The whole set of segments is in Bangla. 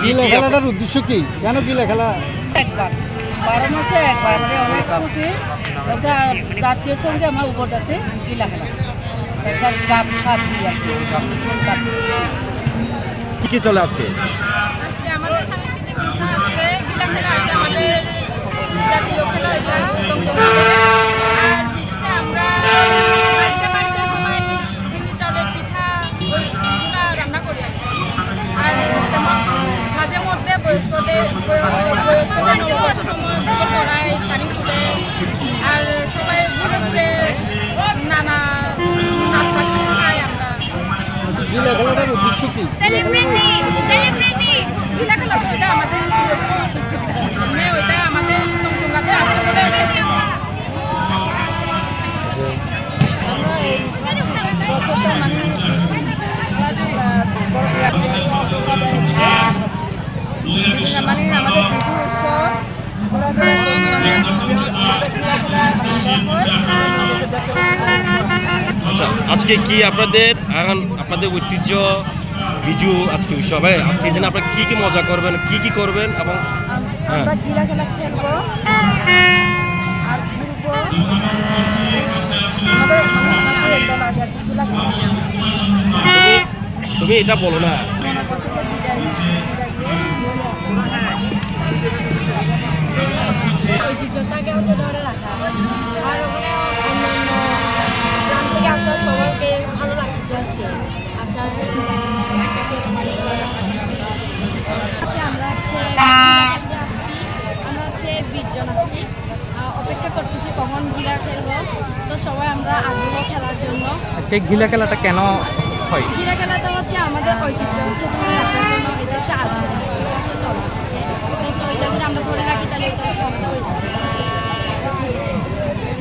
কি গিলা কি খেলাটার উদ্দেশ্য কি? কেন কি খেলা? একবার। বারো মাসে একবার মানে অনেক খুশি। একটা জাতীয় সঙ্গে আমার উপজাতি গিলা খেলা। একটা গাপ খাপ কি। কি কি চলে আজকে? আজকে আমাদের সাংস্কৃতিক অনুষ্ঠান আজকে গিলাম খেলা হয়েছে আমাদের জাতীয় খেলা এটা দমদমে আর ভিডিওতে আমরা বাড়িতে বাড়িতে সবাই মিষ্টি চাউলের পিঠা ওইগুলা রান্না করি আর কি। আর তেমন মাঝে মধ্যে গোসল করায় পানি আর সবাই ঘুরে নানা আমরা সেলিব্রিটি সেলিব্রিটি গিলা খেলা আমাদের। আমাদের বিজু উৎসব আচ্ছা আজকে কি আপনাদের এখন আপনাদের ঐতিহ্য বিজু আজকে উৎসবে? আজকে এই দিন আপনারা কি কি মজা করবেন কি কি করবেন এবং হ্যাঁ। আমরা গিলা খেলা খেলব আর ঘুরবো। আমাদের আমাদের দল আছে আর কি গিলা খেলা তুমি তুমি এটা বলো না। ঐতিহ্যটাকে হচ্ছে ধরে রাখা। আর ওখানে অন্যান্য গ্রাম থেকে আসা সবাইকে ভালো লাগছে আজকে। আসার আচ্ছা আমরা হচ্ছে আসছি। আমরা হচ্ছে বিশজন আসছি। অপেক্ষা করতেছি কখন গিলা খেলব। তো সবাই আমরা আগ্রহ খেলার জন্য। আচ্ছা গিলা খেলাটা কেন হয়? গিলা খেলাটা হচ্ছে আমাদের ঐতিহ্য হচ্ছে ধরে রাখার জন্য। এটা হচ্ছে আগ্রহ।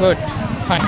Good fine